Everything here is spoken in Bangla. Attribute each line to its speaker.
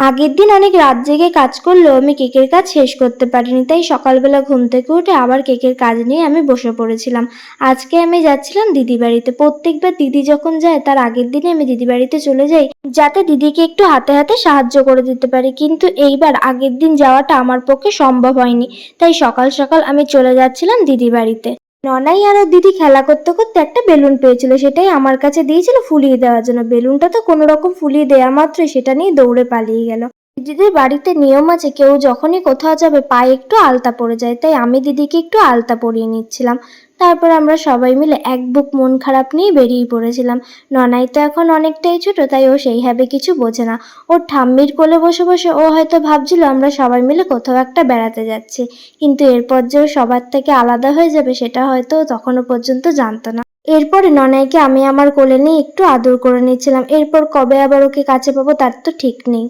Speaker 1: আগের দিন অনেক রাত জেগে কাজ করলেও আমি কেকের কাজ শেষ করতে পারিনি, তাই সকালবেলা ঘুম থেকে উঠে আবার কেকের কাজ নিয়ে আমি বসে পড়েছিলাম। আজকে আমি যাচ্ছিলাম দিদি বাড়িতে। প্রত্যেকবার দিদি যখন যায়, তার আগের দিনে আমি দিদি বাড়িতে চলে যাই, যাতে দিদিকে একটু হাতে হাতে সাহায্য করে দিতে পারি। কিন্তু এইবার আগের দিন যাওয়াটা আমার পক্ষে সম্ভব হয়নি, তাই সকাল সকাল আমি চলে যাচ্ছিলাম দিদি বাড়িতে। ননাই আর দিদি খেলা করতে করতে একটা বেলুন পেয়েছিল, সেটাই আমার কাছে দিয়েছিল, ফুলিয়ে দেওয়ার জন্য। বেলুনটা তো কোনো রকম ফুলিয়ে দেওয়া মাত্রই, সেটা নিয়ে দৌড়ে পালিয়ে গেল। দিদির বাড়িতে নিয়ম আছে, কেউ যখনই কোথাও যাবে পায়ে একটু আলতা পড়ে যায়, তাই আমি দিদিকে একটু আলতা পরিয়ে নিচ্ছিলাম। তারপর আমরা সবাই মিলে এক বুক মন খারাপ নিয়ে বেরিয়ে পড়েছিলাম। ননাই তো এখন অনেকটাই ছোট, তাই ও সেইভাবে কিছু বোঝে না। ওর ঠাম্মির কোলে বসে বসে ও হয়তো ভাবছিল আমরা সবাই মিলে কোথাও একটা বেড়াতে যাচ্ছি। কিন্তু এরপর যে ও সবার থেকে আলাদা হয়ে যাবে সেটা হয়তো তখনও পর্যন্ত জানতো না। এরপরে ননাইকে আমি আমার কোলে নিয়ে একটু আদর করে নিচ্ছিলাম। এরপর কবে আবার ওকে কাছে পাবো তার তো ঠিক নেই।